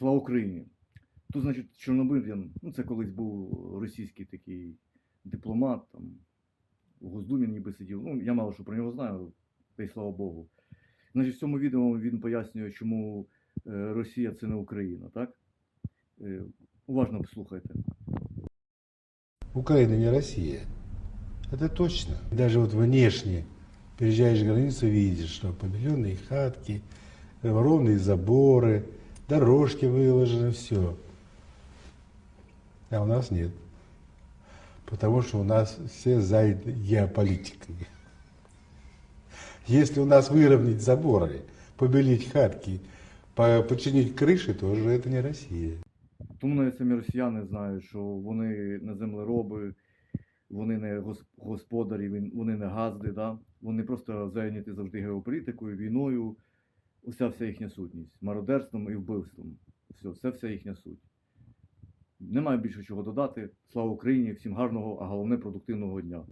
Слава Україні! Тут, значить, Чорнобильян, ну це колись був російський такий дипломат, там, у Госдумі ніби сидів. Ну, я мало що про нього знаю, та й слава Богу. Значить, в цьому відео він пояснює, чому е, Росія це не Україна, так? Е, Уважно послухайте. Украина не Россия. Это точно. Даже вот внешне переезжаешь границу, видишь, что побеленные хатки, ровные заборы, дорожки выложены, все. А у нас нет. Потому что у нас все заняты геополитикой. Если у нас выровнять заборы, побелить хатки, по- починить крыши, то уже это не Россия. Тому навіть самі росіяни знають, що вони не землероби, вони не гос- господарі, він- вони не газди, да? вони просто зайняті завжди геополітикою, війною, уся вся їхня сутність, мародерством і вбивством. Все, це вся їхня суть. Немає більше чого додати. Слава Україні, всім гарного, а головне продуктивного дня.